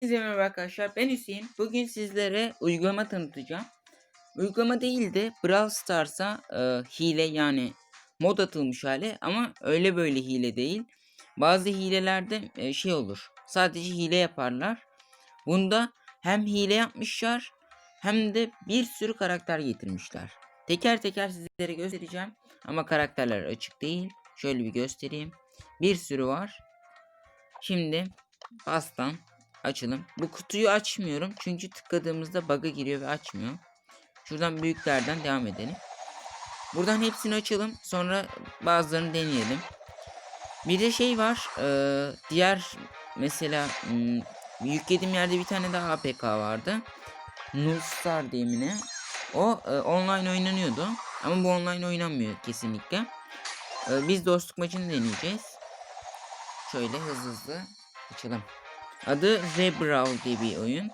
Herkese merhaba arkadaşlar ben Hüseyin. Bugün sizlere uygulama tanıtacağım. Uygulama değil de Brawl Stars'a e, hile yani mod atılmış hali ama öyle böyle hile değil. Bazı hilelerde e, şey olur. Sadece hile yaparlar. Bunda hem hile yapmışlar hem de bir sürü karakter getirmişler. Teker teker sizlere göstereceğim ama karakterler açık değil. Şöyle bir göstereyim. Bir sürü var. Şimdi bastan açalım. Bu kutuyu açmıyorum çünkü tıkladığımızda bug'a giriyor ve açmıyor. Şuradan büyüklerden devam edelim. Buradan hepsini açalım. Sonra bazılarını deneyelim. Bir de şey var. eee, diğer mesela hmm, yüklediğim yerde bir tane daha APK vardı. Nullstar diye mi ne? O e, online oynanıyordu. Ama bu online oynanmıyor kesinlikle. E, biz dostluk maçını deneyeceğiz. Şöyle hızlı hızlı açalım. Adı Rebrawl diye bir oyun.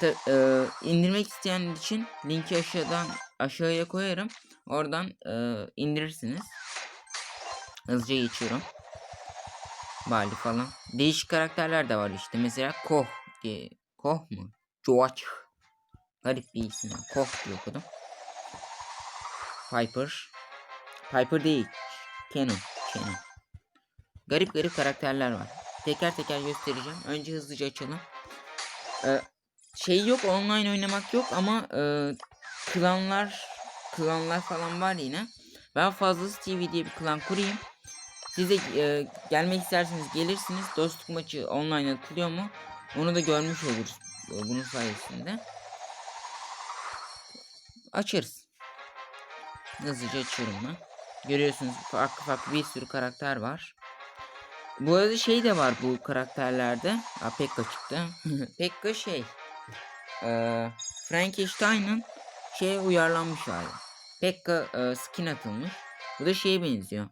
Ta, e, indirmek isteyen için linki aşağıdan aşağıya koyarım. Oradan e, indirirsiniz. Hızlıca geçiyorum. Bali falan. Değişik karakterler de var işte. Mesela Koh diye. Koh mu? Joach. Garip bir isim. Koh diye okudum. Piper. Piper değil. Canon. Canon. Garip garip karakterler var. Teker teker göstereceğim. Önce hızlıca açalım. Ee, şey yok online oynamak yok ama e, klanlar klanlar falan var yine. Ben Fazlası TV diye bir klan kurayım. Size e, gelmek isterseniz gelirsiniz. Dostluk maçı online atılıyor mu? Onu da görmüş oluruz e, bunun sayesinde. Açarız. Hızlıca açıyorum ben. Görüyorsunuz farklı farklı bir sürü karakter var. Bu arada şey de var bu karakterlerde. Aa, Pekka çıktı. Pekka şey. Eee Frankenstein'ın şeye uyarlanmış hali. Pekka e, skin atılmış. Bu da şeye benziyor.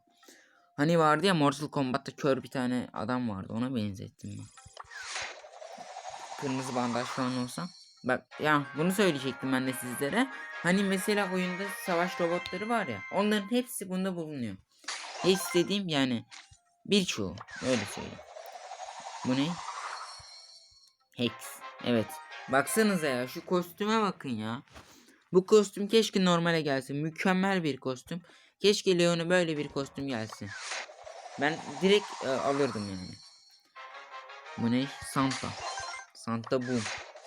Hani vardı ya Mortal Kombat'ta kör bir tane adam vardı. Ona benzettim ben. Kırmızı bandaj falan olsa. Bak ya bunu söyleyecektim ben de sizlere. Hani mesela oyunda savaş robotları var ya. Onların hepsi bunda bulunuyor. Hepsi dediğim yani birçoğu. Öyle söyleyeyim. Bu ne? Hex. Evet. Baksanıza ya şu kostüme bakın ya. Bu kostüm keşke normale gelsin. Mükemmel bir kostüm. Keşke Leon'a böyle bir kostüm gelsin. Ben direkt e, alırdım yani. Bu ne? Santa. Santa Boom.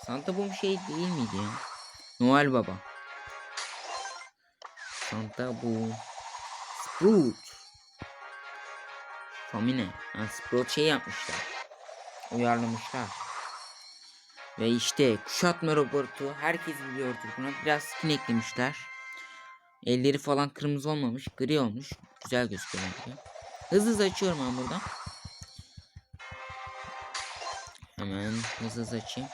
Santa Boom şey değil miydi ya? Noel Baba. Santa Boom. Sprout. Famine. Ha, Sprout şey yapmışlar. Uyarlamışlar. Ve işte kuşatma robotu herkes biliyordur buna. Biraz skin eklemişler. Elleri falan kırmızı olmamış. Gri olmuş. Güzel gözüküyor. Hızlı hızlı açıyorum ben buradan. Hemen hızlı hızlı açayım.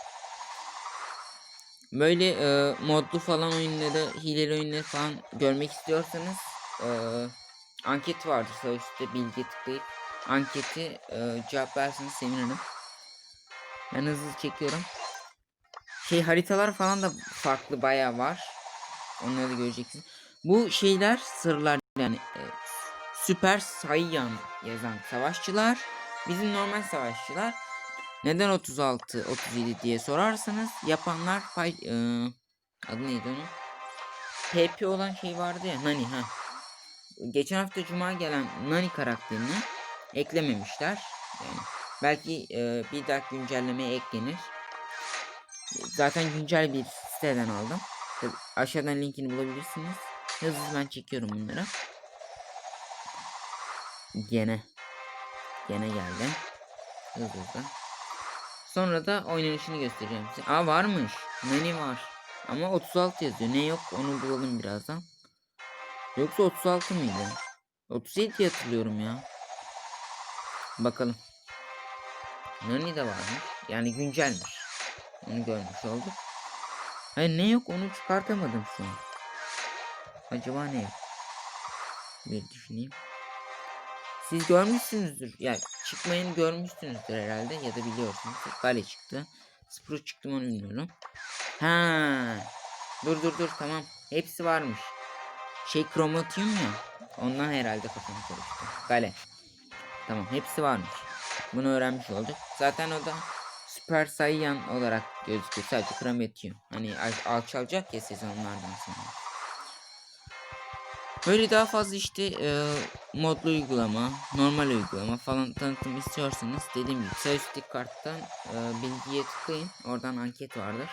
Böyle e, modlu falan oyunları, hileli oyunları falan görmek istiyorsanız e, anket vardır sağ üstte bilgi tıklayıp anketi e, cevap verseniz sevinirim. Ben hızlı çekiyorum. Şey haritalar falan da farklı bayağı var. Onları da göreceksiniz. Bu şeyler sırlar yani e, Süper Saiyan yazan savaşçılar. Bizim normal savaşçılar. Neden 36 37 diye sorarsanız yapanlar pay e, adı neydi onun? PP olan şey vardı ya Nani ha. Geçen hafta cuma gelen Nani karakterini eklememişler. Yani belki e, bir dahaki güncellemeye eklenir. Zaten güncel bir siteden aldım. Aşağıdan linkini bulabilirsiniz. Hızlı ben çekiyorum bunları. Gene. Gene geldi. Hızlı. Sonra da oynanışını göstereceğim size. Aa varmış. Nani var. Ama 36 yazıyor. Ne yok onu bulalım birazdan. Yoksa 36 mıydı? 37 diye hatırlıyorum ya. Bakalım. Nani de varmış. Yani güncelmiş. Onu görmüş olduk. Hayır ne yok onu çıkartamadım şu an. Acaba ne? Bir düşüneyim. Siz görmüşsünüzdür. Ya çıkmayını görmüşsünüzdür herhalde ya da biliyorsunuz. Gale çıktı. Spru çıktı onu bilmiyorum. Ha. Dur dur dur tamam. Hepsi varmış. Şey kromatium ya. Ondan herhalde kafam karıştı. Gale. Tamam hepsi varmış. Bunu öğrenmiş olduk. Zaten o da Super Saiyan olarak gözüküyor. Sadece Krametyum. Hani al- alçalacak ya sezonlardan sonra. Böyle daha fazla işte e, modlu uygulama, normal uygulama falan tanıtım istiyorsanız dediğim gibi sağ üstteki karttan e, bilgiye tıklayın. Oradan anket vardır.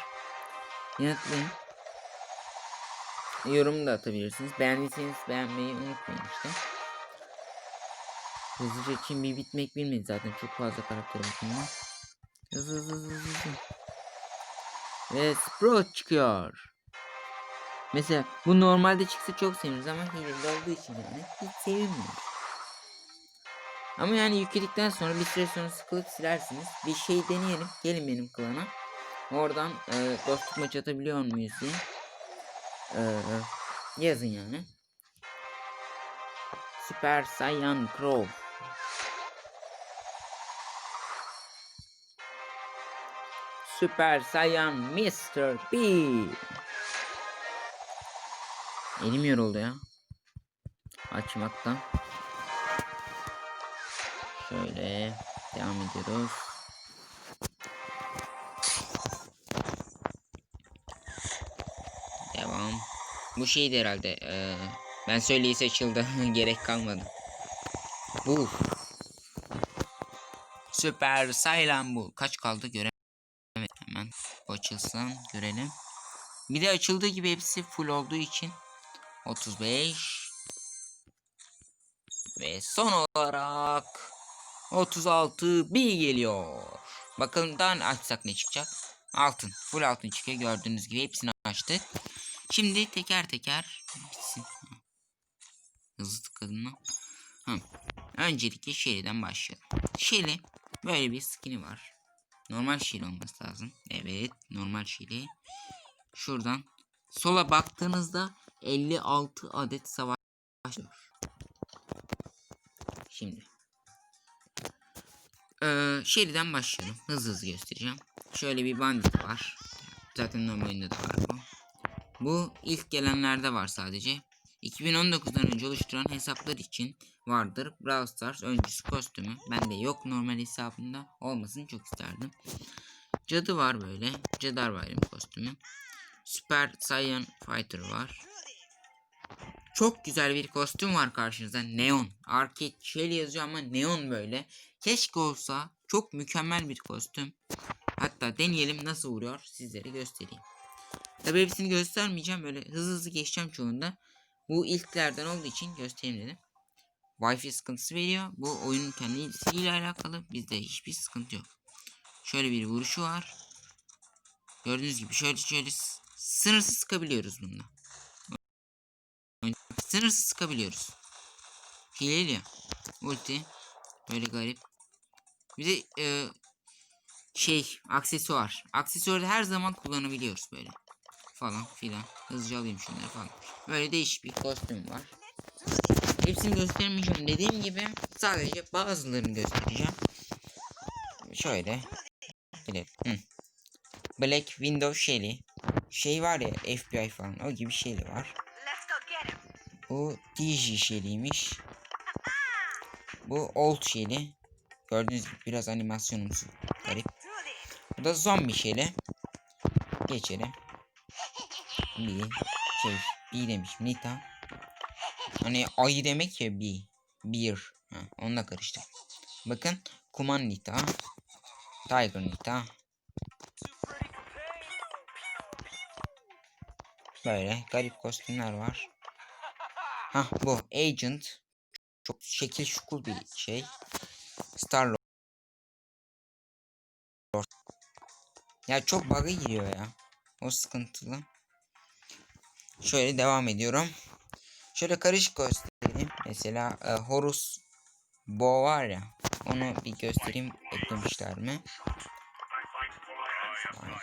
Yanıtlayın. Yorum da atabilirsiniz. Beğendiyseniz beğenmeyi unutmayın işte. Hızlıca için bir bitmek bilmedi zaten çok fazla karakter bakımından. Hızlı hızlı hızlı hızlı. Ve Sprout çıkıyor. Mesela bu normalde çıksa çok seviniriz ama hileli olduğu için yani hiç sevinmiyoruz. Ama yani yükledikten sonra bir süre sonra sıkılıp silersiniz. Bir şey deneyelim. Gelin benim klana. Oradan e, dostluk maçı atabiliyor muyuz diye. E, yazın yani. Super Saiyan Crow. Super Saiyan Mr. P. Elim yoruldu ya. Açmaktan. Şöyle devam ediyoruz. Devam. Bu şeydi herhalde. eee, ben söyleyse açıldı. Gerek kalmadı. Bu. Süper Saiyan bu. Kaç kaldı göremedim. Açılsın görelim. Bir de açıldığı gibi hepsi full olduğu için 35 ve son olarak 36 bir geliyor. Bakalım daha açsak ne çıkacak? Altın. Full altın çıkıyor. Gördüğünüz gibi hepsini açtık. Şimdi teker teker bitsin. Hızlı? Hı. Öncelikle Shelly'den başlayalım. Shelly böyle bir skin'i var. Normal Shelly olması lazım. Evet normal Shelly. Şuradan sola baktığınızda 56 adet savaş var. Şimdi. Ee, Shelly'den başlayalım. Hızlı hızlı göstereceğim. Şöyle bir bandit var. Zaten normal oyunda da var bu. Bu ilk gelenlerde var sadece. 2019'dan önce oluşturan hesaplar için vardır. Brawl Stars öncüsü kostümü. Bende yok normal hesabımda. Olmasını çok isterdim. Cadı var böyle. Cadar Bayram kostümü. Super Saiyan Fighter var. Çok güzel bir kostüm var karşınızda. Neon. Arcade Shell yazıyor ama neon böyle. Keşke olsa çok mükemmel bir kostüm. Hatta deneyelim nasıl vuruyor sizlere göstereyim. Tabi hepsini göstermeyeceğim. Böyle hızlı hızlı geçeceğim çoğunda. Bu ilklerden olduğu için göstereyim dedim. Wi-Fi sıkıntısı veriyor. Bu oyunun kendisiyle alakalı. Bizde hiçbir sıkıntı yok. Şöyle bir vuruşu var. Gördüğünüz gibi şöyle şöyle sınırsız sıkabiliyoruz bununla. Sınırsız sıkabiliyoruz. Hileli ya. Ulti. Böyle garip. Bir de e, şey aksesuar. Aksesuarı her zaman kullanabiliyoruz böyle. Falan filan. Hızlıca alayım şunları falan. Böyle değişik bir kostüm var. Hepsini göstermeyeceğim dediğim gibi sadece bazılarını göstereceğim. Şöyle. Hı. Black Window Shelly. Şey var ya FBI falan o gibi Shelly var. Bu DJ Shelly'ymiş. Bu Old Shelly. Gördüğünüz gibi biraz animasyonumsu garip. Bu da Zombie Shelly. Geçelim. Bir şey bir demiş Nita. Hani ayı demek ya bir. Bir. Ha, onunla karıştı. Bakın Kuman Nita. Tiger Nita. Böyle garip kostümler var. Ha bu Agent. Çok şekil şukul bir şey. Star Ya çok bug'a giriyor ya. O sıkıntılı. Şöyle devam ediyorum. Şöyle karışık göstereyim. Mesela e, Horus Bo var ya. Onu bir göstereyim. Eklemişler mi?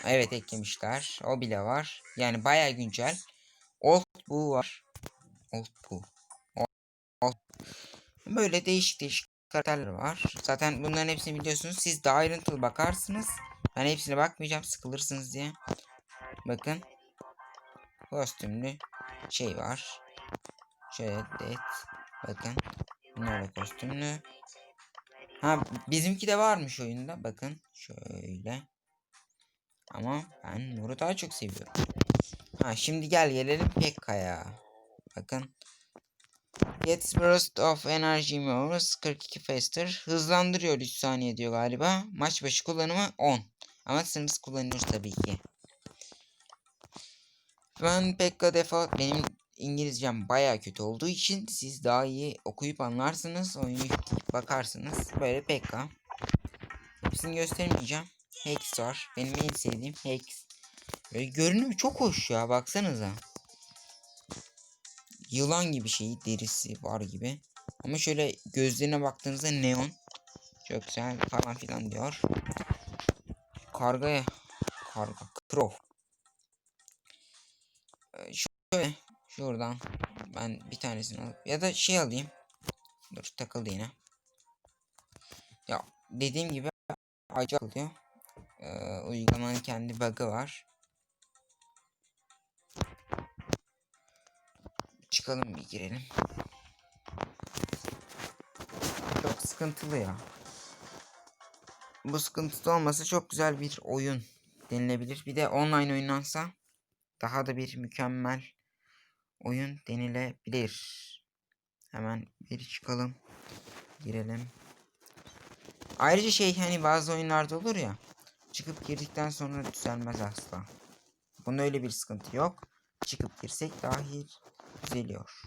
Evet eklemişler. O bile var. Yani baya güncel. Old Bu var. Old Bu. Old. Böyle değişik değişik karakterler var. Zaten bunların hepsini biliyorsunuz. Siz daha ayrıntılı bakarsınız. Ben hepsine bakmayacağım sıkılırsınız diye. Bakın. Kostümlü şey var. Şöyle det. Bakın. Bunlar kostümlü. Ha bizimki de varmış oyunda. Bakın. Şöyle. Ama ben moru daha çok seviyorum. Ha şimdi gel gelelim Pekka'ya. Bakın. Gets burst of energy moves 42 faster. Hızlandırıyor 3 saniye diyor galiba. Maç başı kullanımı 10. Ama sınırsız kullanılır tabii ki. Ben Pekka defa benim İngilizcem baya kötü olduğu için siz daha iyi okuyup anlarsınız. Oyunu bakarsınız. Böyle Pekka. Hepsini göstermeyeceğim. Hex var. Benim en sevdiğim Hex. Böyle görünümü çok hoş ya baksanıza. Yılan gibi şey derisi var gibi. Ama şöyle gözlerine baktığınızda neon. Çok güzel falan filan diyor. Kargaya. Karga. Crow. Ee, Şöyle. Şuradan. Ben bir tanesini alıp ya da şey alayım. Dur takıldı yine. Ya dediğim gibi acı alıyor. Ee, uygulamanın kendi bug'ı var. Çıkalım bir girelim. Çok sıkıntılı ya. Bu sıkıntılı olması çok güzel bir oyun denilebilir. Bir de online oynansa daha da bir mükemmel oyun denilebilir. Hemen bir çıkalım. Girelim. Ayrıca şey hani bazı oyunlarda olur ya. Çıkıp girdikten sonra düzelmez asla. Bunda öyle bir sıkıntı yok. Çıkıp girsek dahil düzeliyor.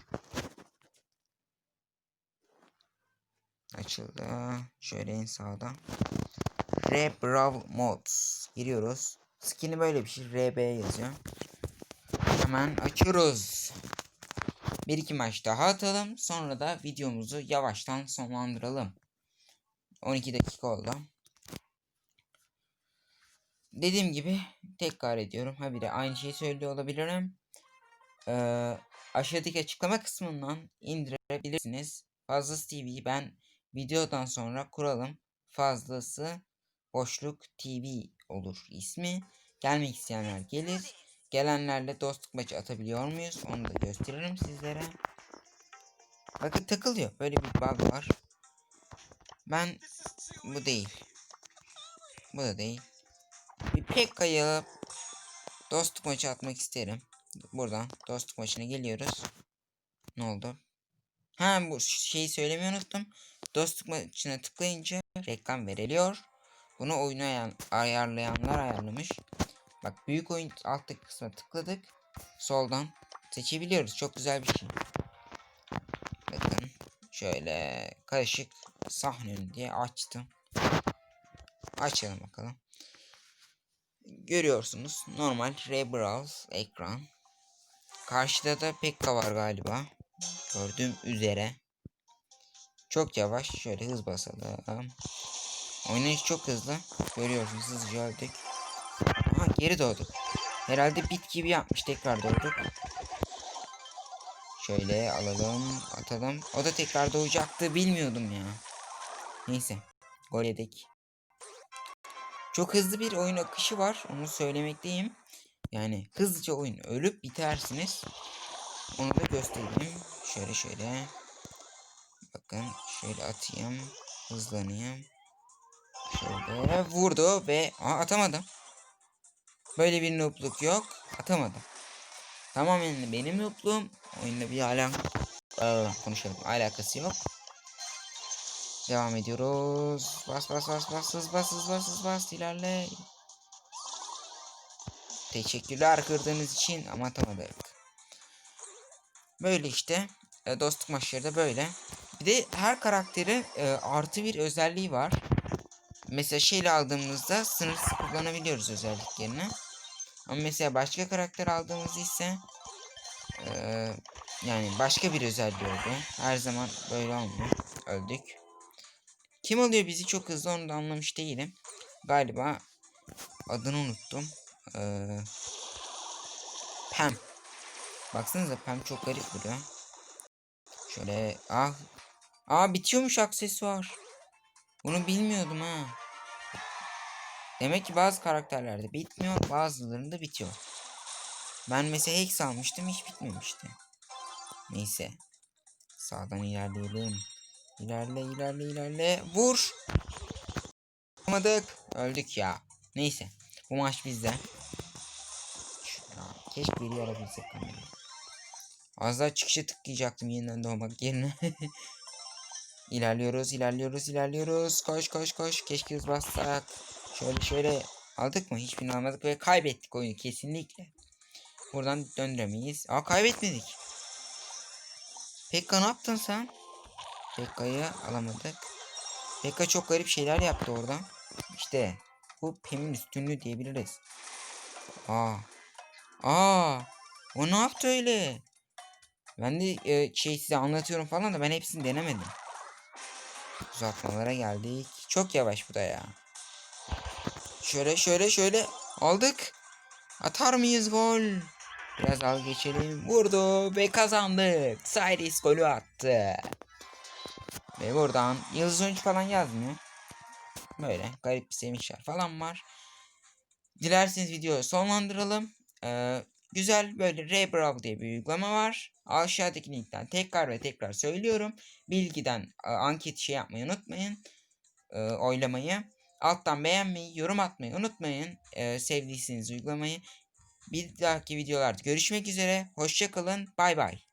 Açıldı. Şöyle en sağda. Rebrav Mods. Giriyoruz. Skin'i böyle bir şey. RB yazıyor. Hemen açıyoruz. Bir iki maç daha atalım. Sonra da videomuzu yavaştan sonlandıralım. 12 dakika oldu. Dediğim gibi tekrar ediyorum. Ha bir de aynı şeyi söylüyor olabilirim. Ee, aşağıdaki açıklama kısmından indirebilirsiniz. Fazlası TV'yi ben videodan sonra kuralım. Fazlası boşluk TV olur ismi. Gelmek isteyenler gelir. Gelenlerle dostluk maçı atabiliyor muyuz? Onu da gösteririm sizlere. Bakın takılıyor. Böyle bir bug var. Ben bu değil. Bu da değil. Bir Pekka'yı alıp dostluk maçı atmak isterim. Buradan dostluk maçına geliyoruz. Ne oldu? Ha bu şeyi söylemeyi unuttum. Dostluk maçına tıklayınca reklam veriliyor. Bunu oyunu ayar- ayarlayanlar ayarlamış. Bak büyük oyun alttaki kısma tıkladık. Soldan seçebiliyoruz. Çok güzel bir şey. Bakın şöyle karışık sahne diye açtım. Açalım bakalım. Görüyorsunuz normal Rebrows ekran. Karşıda da Pekka var galiba. Gördüğüm üzere. Çok yavaş. Şöyle hız basalım. Oynayış çok hızlı. Görüyorsunuz hızlıca öldük. Aha geri doğduk. Herhalde bit gibi yapmış tekrar doğduk. Şöyle alalım atalım. O da tekrar doğacaktı bilmiyordum ya. Neyse. Gol yedik. Çok hızlı bir oyun akışı var. Onu söylemekteyim. Yani hızlıca oyun ölüp bitersiniz. Onu da göstereyim. Şöyle şöyle. Bakın şöyle atayım. Hızlanayım. Şöyle vurdu ve Aa, atamadım. Böyle bir noobluk yok. Atamadım. Tamamen benim noobluğum. Oyunda bir alak Aa, konuşalım. Alakası yok. Devam ediyoruz. Bas bas bas bas hız bas hız bas hız bas ilerle. Teşekkürler kırdığınız için ama atamadık. Böyle işte. E, dostluk maçları da böyle. Bir de her karakterin e, artı bir özelliği var. Mesela şeyle aldığımızda sınırsız kullanabiliyoruz özelliklerini. Ama mesela başka karakter aldığımız ise e, yani başka bir özelliği oldu. Her zaman böyle olmuyor. Öldük. Kim alıyor bizi çok hızlı onu da anlamış değilim. Galiba adını unuttum. Ee, Pam. Baksanıza Pam çok garip duruyor. Şöyle ah. Aa bitiyormuş aksesuar. Bunu bilmiyordum ha. Demek ki bazı karakterlerde bitmiyor bazılarında bitiyor. Ben mesela Hex almıştım hiç bitmemişti. Neyse. Sağdan ilerleyelim. İlerle ilerle ilerle. Vur. Yapamadık. Öldük ya. Neyse. Bu maç bizde. Keşke biri alabilsek kamerayı. Az daha çıkışa tıklayacaktım yeniden doğmak yerine. ilerliyoruz, ilerliyoruz, ilerliyoruz. Koş, koş, koş. Keşke hız bassak. Şöyle şöyle aldık mı? Hiçbirini almadık ve kaybettik oyunu kesinlikle. Buradan döndüremeyiz. Aa kaybetmedik. Pekka ne yaptın sen? Pekka'yı alamadık. Pekka çok garip şeyler yaptı orada. İşte bu Pem'in üstünlüğü diyebiliriz. Aa. Aa. O ne yaptı öyle? Ben de e, şey size anlatıyorum falan da ben hepsini denemedim. Uzatmalara geldik. Çok yavaş bu da ya. Şöyle şöyle şöyle aldık. Atar mıyız gol? Biraz al geçelim. Vurdu ve kazandık. Cyrus golü attı. Ve buradan yıldız oyuncu falan yazmıyor. Böyle garip bir sevinçler falan var. Dilerseniz videoyu sonlandıralım. Ee, güzel böyle Rebrow diye bir uygulama var. Aşağıdaki linkten tekrar ve tekrar söylüyorum. Bilgiden e, anket şey yapmayı unutmayın. E, oylamayı. Alttan beğenmeyi, yorum atmayı unutmayın. E, sevdiyseniz uygulamayı. Bir dahaki videolarda görüşmek üzere. Hoşçakalın. Bay bay.